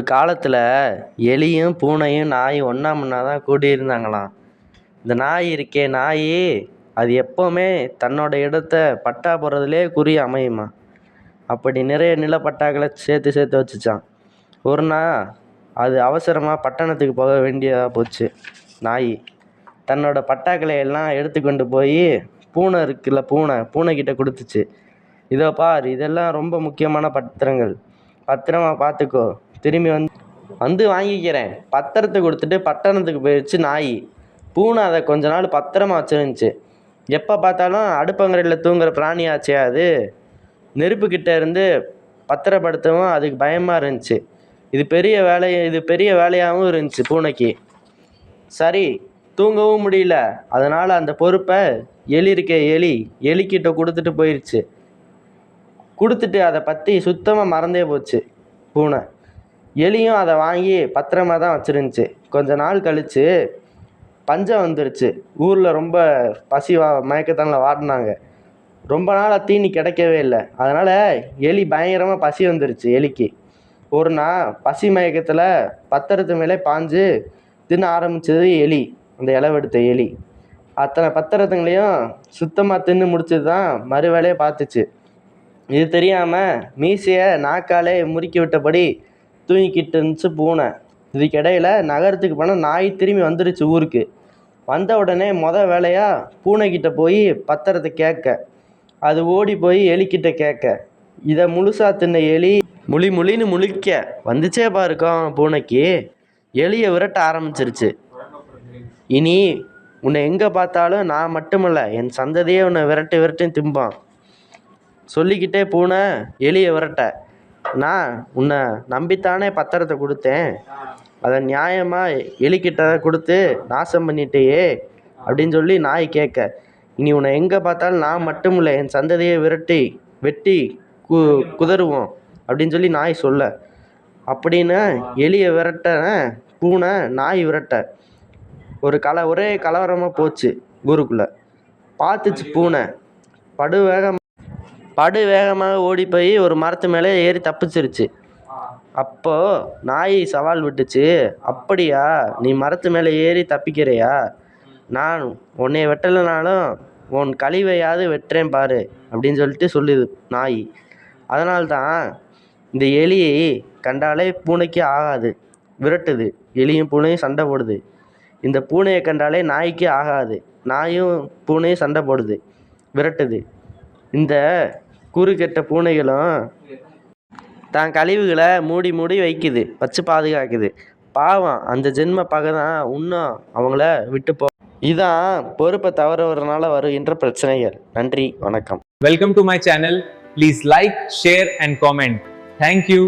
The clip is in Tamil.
ஒரு காலத்தில் எலியும் பூனையும் நாயும் ஒன்றா முன்னா தான் கூடியிருந்தாங்களாம். இந்த நாய் இருக்கே நாய் அது எப்போவுமே தன்னோட இடத்த பட்டா போடுறதுலே குறி அமையுமா? அப்படி நிறைய நிலப்பட்டாக்களை சேர்த்து சேர்த்து வச்சுச்சான் ஒரு நாள் அது அவசரமாக பட்டணத்துக்கு போக வேண்டியதாக போச்சு நாய். தன்னோட பட்டாக்களை எல்லாம் எடுத்துக்கொண்டு போய் பூனை இருக்குல்ல பூனை பூனைக்கிட்ட கொடுத்துச்சு. இதோ பார் இதெல்லாம் ரொம்ப முக்கியமான பத்திரங்கள். பத்திரமா பார்த்துக்கோ. திரும்பி வந்து வந்து வாங்கிக்கிறேன். பத்திரத்தை கொடுத்துட்டு பட்டணத்துக்கு போயிடுச்சு நாய். பூனை அதை கொஞ்ச நாள் பத்திரமா வச்சுருந்துச்சு. எப்போ பார்த்தாலும் அடுப்பங்கரையில் தூங்குற பிராணியாச்சே அது. நெருப்புக்கிட்ட இருந்து பத்திரப்படுத்தவும் அதுக்கு பயமாக இருந்துச்சு. இது பெரிய வேலை இது பெரிய வேலையாகவும் இருந்துச்சு பூனைக்கு. சரி தூங்கவும் முடியல. அதனால் அந்த பொறுப்பை எலி இருக்கே எலி எலிக்கிட்ட கொடுத்துட்டு போயிடுச்சு கொடுத்துட்டு அதை பற்றி சுத்தமாக மறந்தே போச்சு பூனை. எலியும் அதை வாங்கி பத்திரமா தான் வச்சிருந்துச்சு. கொஞ்ச நாள் கழித்து பஞ்சம் வந்துருச்சு. ஊரில் ரொம்ப பசி வா மயக்கத்தானில் வாடினாங்க. ரொம்ப நாளாக தீனி கிடைக்கவே இல்லை. அதனால் எலி பயங்கரமாக பசி வந்துருச்சு எலிக்கு. ஒரு நாள் பசி மயக்கத்தில் பத்திரத்து மேலே பாஞ்சு தின்ன ஆரம்பித்தது எலி. அந்த இளவெடுத்த எலி. அத்தனை பத்திரத்துங்களையும் சுத்தமாக தின்று முடிச்சது தான் மறுவேலையே பார்த்துச்சு. இது தெரியாமல் மீசையை நாக்காலே முறுக்கி விட்டபடி தூங்கிக்கிட்டு இருந்துச்சு பூனை. இதுக்கிடையில் நகரத்துக்கு போனால் நாய் திரும்பி வந்துருச்சு ஊருக்கு. வந்த உடனே மொதல் வேலையாக பூனைக்கிட்ட போய் பத்திரத்தை கேட்க. அது ஓடி போய் எலிக்கிட்ட கேட்க. இதை முழுசா தின்ன எலி முழி முழின்னு முழிக்க. வந்துச்சே பாருக்கோம் பூனைக்கு. எலியை விரட்ட ஆரம்பிச்சிருச்சு. இனி உன்னை எங்கே பார்த்தாலும் நான் மட்டுமல்ல என் சந்ததியே உன்னை விரட்டி விரட்டி திம்பான். சொல்லிக்கிட்டே பூனை எலியை விரட்ட. நான் உன்னை நம்பித்தானே பத்திரத்தை கொடுத்தேன். அதை நியாயமாக எலிக்கிட்ட கொடுத்து நாசம் பண்ணிட்டேயே அப்படின்னு சொல்லி நாய் கேட்க. இனி உன்னை எங்கே பார்த்தாலும் நான் மட்டும் இல்லை என் சந்ததியை விரட்டி வெட்டி கு குதறுவோம் அப்படின்னு சொல்லி நாய் சொல்ல. அப்படின்னு எலியை விரட்ட பூனை நாய் விரட்ட. ஒரு கல ஒரே கலவரமாக போச்சு ஊருக்குள்ளே. பார்த்துச்சு பூனை. படு படு வேகமாக ஓடி போய் ஒரு மரத்து மேலே ஏறி தப்பிச்சிருச்சு. அப்போது நாய் சவால் விட்டுச்சு. அப்படியா? நீ மரத்து மேலே ஏறி தப்பிக்கிறியா? நான் உன்னை வெட்டலைனாலும் உன் கழிவையாவது வெட்டுறேன் பாரு அப்படின்னு சொல்லிட்டு சொல்லுது நாய். அதனால்தான் இந்த எலியை கண்டாலே பூனைக்கு ஆகாது விரட்டுது. எலியும் பூனையும் சண்டை போடுது. இந்த பூனையை கண்டாலே நாய்க்கு ஆகாது. நாயும் பூனையும் சண்டை போடுது விரட்டுது. இந்த கூறுகெட்ட பூனைகளும் தான் கழிவுகளை மூடி மூடி வைக்குது. வச்சு பாதுகாக்குது. பாவம் அந்த ஜென்ம பகை தான் இன்னும் அவங்கள விட்டு போ இதான் பொறுப்பை தவறுவதனால வருகின்ற பிரச்சனைகள். நன்றி வணக்கம். Welcome to my channel please like share and comment thank you.